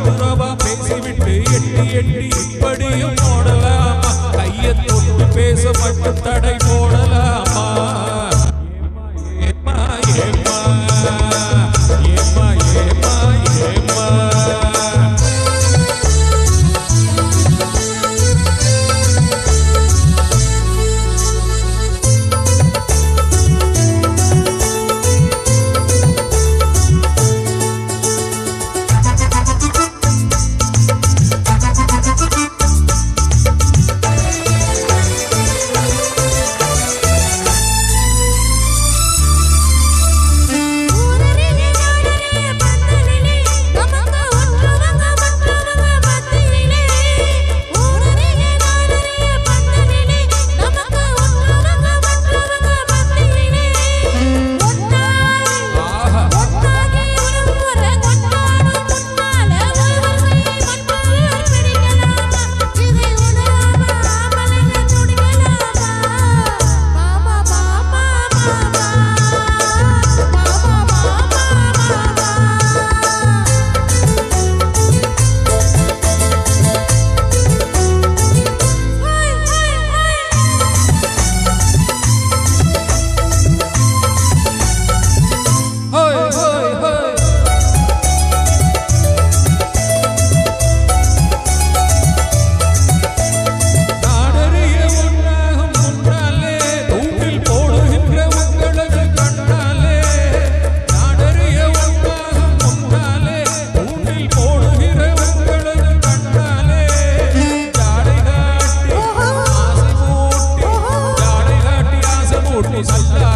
நூறுபா பேசிவிட்டு எட்டி எட்டி இப்படியும் ஓடலாமா? கையை தொட்டு பேச மட்டும் தடை salta